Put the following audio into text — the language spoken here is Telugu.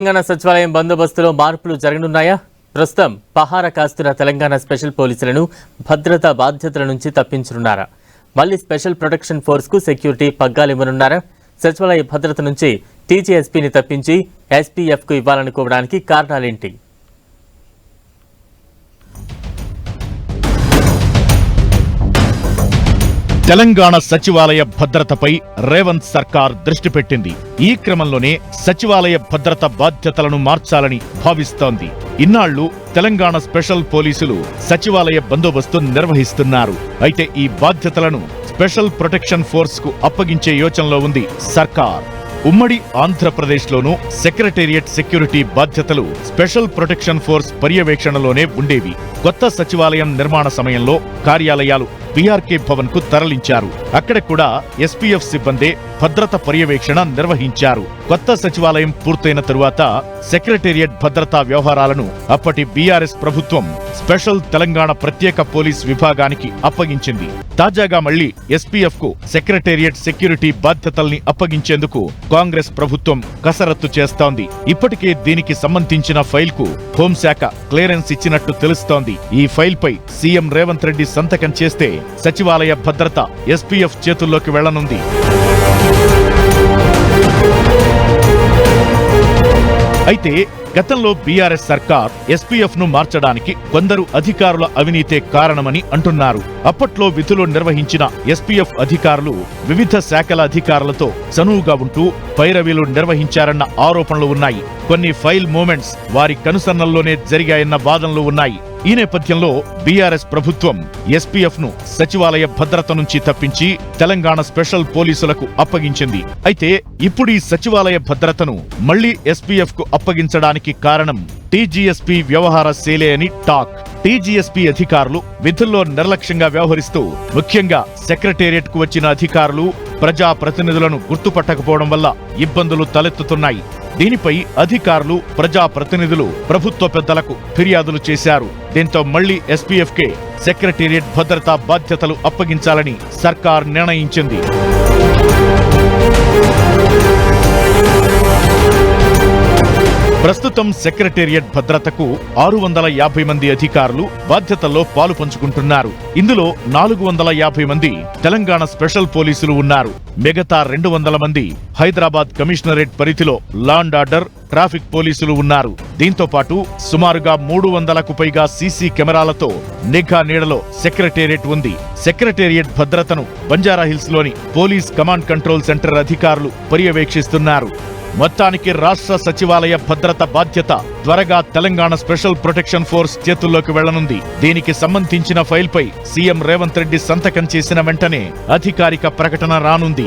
తెలంగాణ సచివాలయం బందోబస్తులో మార్పులు జరగనున్నాయా? ప్రస్తుతం పహార కాస్తున్న తెలంగాణ స్పెషల్ పోలీసులను భద్రతా బాధ్యతల నుంచి తప్పించనున్నారా? మళ్ళీ స్పెషల్ ప్రొటెక్షన్ ఫోర్స్కు సెక్యూరిటీ పగ్గాలు ఇవ్వనున్నారా సచివాలయ భద్రత నుంచి టీజీఎస్పీని తప్పించి ఎస్పీఎఫ్కు ఇవ్వాలనుకోవడానికి కారణాలేంటి? తెలంగాణ సచివాలయ భద్రతపై రేవంత్ సర్కార్ దృష్టి పెట్టింది. ఈ క్రమంలోనే సచివాలయ భద్రత బాధ్యతలను మార్చాలని భావిస్తోంది. ఇన్నాళ్ళు తెలంగాణ స్పెషల్ పోలీసులు సచివాలయ బందోబస్తు నిర్వహిస్తున్నారు. అయితే ఈ బాధ్యతలను స్పెషల్ ప్రొటెక్షన్ ఫోర్స్కు అప్పగించే యోచనలో ఉంది సర్కార్. ఉమ్మడి ఆంధ్రప్రదేశ్లోనూ సెక్రటేరియట్ సెక్యూరిటీ బాధ్యతలు స్పెషల్ ప్రొటెక్షన్ ఫోర్స్ పర్యవేక్షణలోనే ఉండేవి. కొత్త సచివాలయం నిర్మాణ సమయంలో కార్యాలయాలు బీఆర్కే భవన్కు తరలించారు. అక్కడ కూడా ఎస్పీఎఫ్ సిబ్బందే భద్రత పర్యవేక్షణ నిర్వహించారు. కొత్త సచివాలయం పూర్తయిన తరువాత సెక్రటేరియట్ భద్రతా వ్యవహారాలను అప్పటి బీఆర్ఎస్ ప్రభుత్వం స్పెషల్ తెలంగాణ ప్రత్యేక పోలీస్ విభాగానికి అప్పగించింది. తాజాగా మళ్ళీ ఎస్పీఎఫ్కు సెక్రటేరియట్ సెక్యూరిటీ బాధ్యతల్ని అప్పగించేందుకు కాంగ్రెస్ ప్రభుత్వం కసరత్తు చేస్తోంది. ఇప్పటికే దీనికి సంబంధించిన ఫైల్కు హోంశాఖ క్లియరెన్స్ ఇచ్చినట్టు తెలుస్తోంది. ఈ ఫైల్ పై సీఎం రేవంత్ రెడ్డి సంతకం చేస్తే సచివాలయ భద్రత ఎస్పీఎఫ్ చేతుల్లోకి వెళ్ళనుంది. అయితే గతంలో బీఆర్ఎస్ సర్కార్ ఎస్పీఎఫ్ను మార్చడానికి కొందరు అధికారుల అవినీతే కారణమని అంటున్నారు. అప్పట్లో విధులు నిర్వహించిన ఎస్పీఎఫ్ అధికారులు వివిధ శాఖల అధికారులతో చనువుగా ఉంటూ పైరవీలు నిర్వహించారన్న ఆరోపణలు ఉన్నాయి. కొన్ని ఫైల్ మూమెంట్స్ వారి కనుసన్నల్లోనే జరిగాయన్న వాదనలు ఉన్నాయి. ఈ నేపథ్యంలో బీఆర్ఎస్ ప్రభుత్వం ఎస్పీఎఫ్ను సచివాలయ భద్రత నుంచి తప్పించి తెలంగాణ స్పెషల్ పోలీసులకు అప్పగించింది. అయితే ఇప్పుడు ఈ సచివాలయ భద్రతను మళ్ళీ ఎస్పీఎఫ్కు అప్పగించడానికి కారణం టీజీఎస్పీ వ్యవహార శైలే అని టాక్. టీజీఎస్పీ అధికారులు విధుల్లో నిర్లక్ష్యంగా వ్యవహరిస్తూ ముఖ్యంగా సెక్రటేరియట్కు వచ్చిన అధికారులు ప్రజా ప్రతినిధులను గుర్తుపట్టకపోవడం వల్ల ఇబ్బందులు తలెత్తుతున్నాయి. దీనిపై అధికారులు ప్రజా ప్రతినిధులు ప్రభుత్వ పెద్దలకు ఫిర్యాదులు చేశారు. దీంతో మళ్ళీ ఎస్పీఎఫ్కే సెక్రటేరియట్ భద్రతా బాధ్యతలు అప్పగించాలని సర్కార్ నిర్ణయించింది. ప్రస్తుతం సెక్రటేరియట్ భద్రతకు ఆరు వందల యాభై మంది అధికారులు బాధ్యతల్లో పాలు పంచుకుంటున్నారు. ఇందులో నాలుగు వందల యాభై మంది తెలంగాణ స్పెషల్ పోలీసులు ఉన్నారు. మిగతా రెండు వందల మంది హైదరాబాద్ కమిషనరేట్ పరిధిలో లాండ్ ఆర్డర్ ట్రాఫిక్ పోలీసులు ఉన్నారు. దీంతో పాటు సుమారుగా మూడు వందలకు పైగా సీసీ కెమెరాలతో నిఘా నీడలో సెక్రటేరియట్ ఉంది. సెక్రటేరియట్ భద్రతను బంజారాహిల్స్లోని పోలీస్ కమాండ్ కంట్రోల్ సెంటర్ అధికారులు పర్యవేక్షిస్తున్నారు. మొత్తానికి రాష్ట్ర సచివాలయ భద్రత బాధ్యత త్వరగా తెలంగాణ స్పెషల్ ప్రొటెక్షన్ ఫోర్స్ చేతుల్లోకి వెళ్ళనుంది. దీనికి సంబంధించిన ఫైల్పై సీఎం రేవంత్ రెడ్డి సంతకం చేసిన వెంటనే అధికారిక ప్రకటన రానుంది.